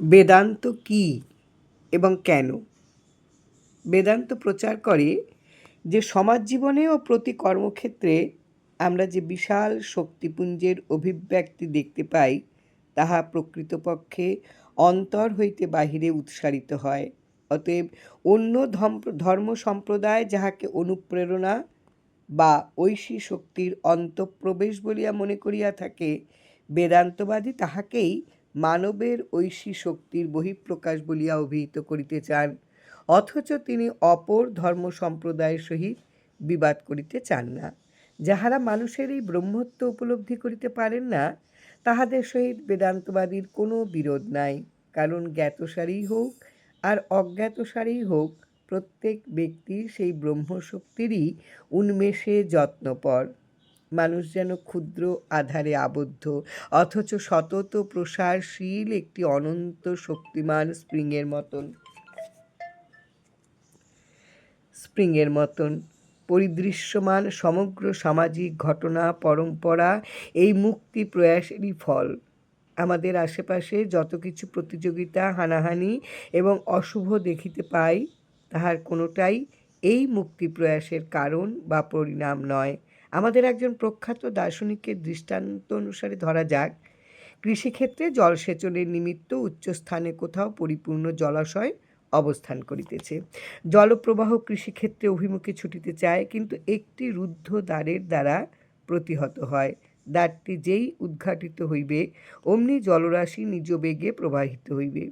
বেদান্ত কী এবং কেন? বেদান্ত প্রচার করে যে সমাজ জীবনে ও প্রতি কর্মক্ষেত্রে আমরা যে বিশাল শক্তিপুঞ্জের অভিব্যক্তি দেখতে পাই, তাহা প্রকৃতপক্ষে অন্তর হইতে বাহিরে উৎসারিত হয়। অতএব অন্য ধর্ম সম্প্রদায় যাহাকে অনুপ্রেরণা বা ঐশী শক্তির অন্তঃপ্রবেশ বলিয়া মনে করিয়া থাকে, বেদান্তবাদী তাহাকেই মানবের ঐশী শক্তির বহিঃপ্রকাশ বলিয়া অভিহিত করিতে চান, অথচ তিনি অপর ধর্ম সম্প্রদায়ের সহিত বিবাদ করিতে চান না। যাহারা মানুষের এই ব্রহ্মত্ব উপলব্ধি করিতে পারেন না, তাহাদের সহিত বেদান্তবাদীর কোনো বিরোধ নাই, কারণ জ্ঞাতসারেই হোক আর অজ্ঞাতসারেই হোক, প্রত্যেক ব্যক্তির সেই ব্রহ্মশক্তিরই উন্মেষে যত্নপর। মানুষ যেন ক্ষুদ্র আধারে আবদ্ধ, অথচ সতত প্রসারশীল একটি অনন্ত শক্তিমান স্প্রিংয়ের মতন। স্প্রিংয়ের মতন। পরিদৃশ্যমান সমগ্র সামাজিক ঘটনা, পরম্পরা, এই মুক্তি প্রয়াসেরই ফল। আমাদের আশেপাশে যত কিছু প্রতিযোগিতা, হানাহানি এবং অশুভ দেখিতে পাই, তাহার কোনোটাই এই মুক্তি প্রয়াসের কারণ বা পরিণাম নয়। আমাদের একজন প্রখ্যাত দার্শনিকের দৃষ্টান্ত অনুসারে ধরা যাক। কৃষিক্ষেত্রে জলসেচনের নিমিত্ত উচ্চস্থানে কোথাও পরিপূর্ণ জলাশয় অবস্থান করিতেছে। জলপ্রবাহ কৃষিক্ষেত্রে অভিমুখে ছুটিতে চায়, কিন্তু একটি রুদ্ধ দ্বারের দ্বারা প্রতিহত হয়। দ্বারটি যেই উদ্ঘাটিত হইবে, অমনি জলরাশি নিজ বেগে প্রবাহিত হইবে।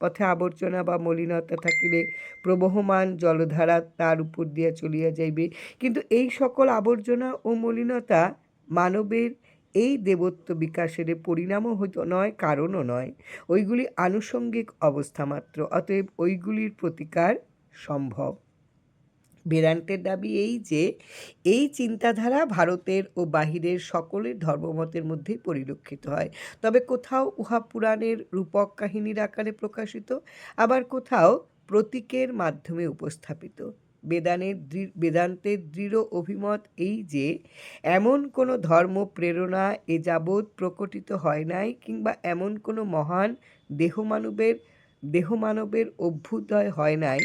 পথে আবর্জনা বা মলিনতা থাকিলে প্রবহমান জলধারা তার উপর দিয়া চলিয়া যাইবে। কিন্তু এই সকল আবর্জনা ও মলিনতা মানবের এই দেবত্ব বিকাশের পরিণামও হইত নয়, কারণও নয়। ওইগুলি আনুষঙ্গিক অবস্থা মাত্র, অতএব ওইগুলির প্রতিকার সম্ভব। বেদান্তের দাবি এই যে, এই চিন্তাধারা ভারতের ও বাহিরের সকলের ধর্মমতের মধ্যেই পরিলক্ষিত হয়। তবে কোথাও উহা পুরাণের রূপক কাহিনীর আকারে প্রকাশিত, আবার কোথাও প্রতীকের মাধ্যমে উপস্থাপিত। বেদানের বেদান্তের দৃঢ় অভিমত এই যে, এমন কোনো ধর্ম প্রেরণা এ যাবৎ প্রকটিত হয় নাই কিংবা এমন কোনো মহান দেহমানবের দেহমানবের অভ্যুদয় হয় নাই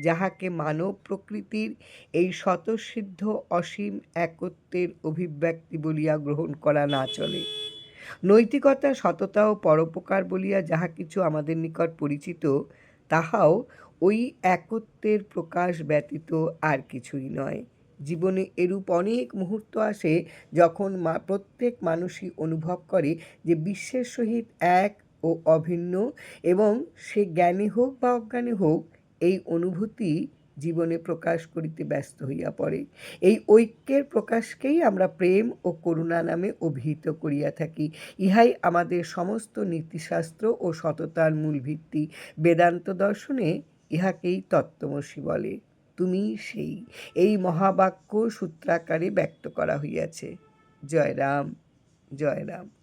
যাহাকে মানব প্রকৃতির এই স্বতঃসিদ্ধ অসীম একত্বের অভিব্যক্তি বলিয়া গ্রহণ করা না চলে। নৈতিকতা, সততা ও পরোপকার বলিয়া যাহা কিছু আমাদের নিকট পরিচিত, তাহাও ওই একত্বের প্রকাশ ব্যতীত আর কিছুই নয়। জীবনে এরূপ অনেক মুহূর্ত আসে যখন মা, প্রত্যেক মানুষই অনুভব করে যে বিশ্বের সহিত এক ও অভিন্ন এবং সে জ্ঞানী হোক বা অজ্ঞানী হোক এই অনুভূতি জীবনে প্রকাশ করিতে ব্যস্ত হইয়া পড়ে। এই ঐক্যের প্রকাশকেই আমরা প্রেম ও করুণা নামে অভিহিত করিয়া থাকি। ইহাই আমাদের সমস্ত নীতিশাস্ত্র ও সততার মূল ভিত্তি। বেদান্ত দর্শনে ইহাকেই তত্ত্বমসী বলে। তুমি সেই। এই মহাবাক্য সূত্রাকারে ব্যক্ত করা হইয়াছে। জয় রাম জয় রাম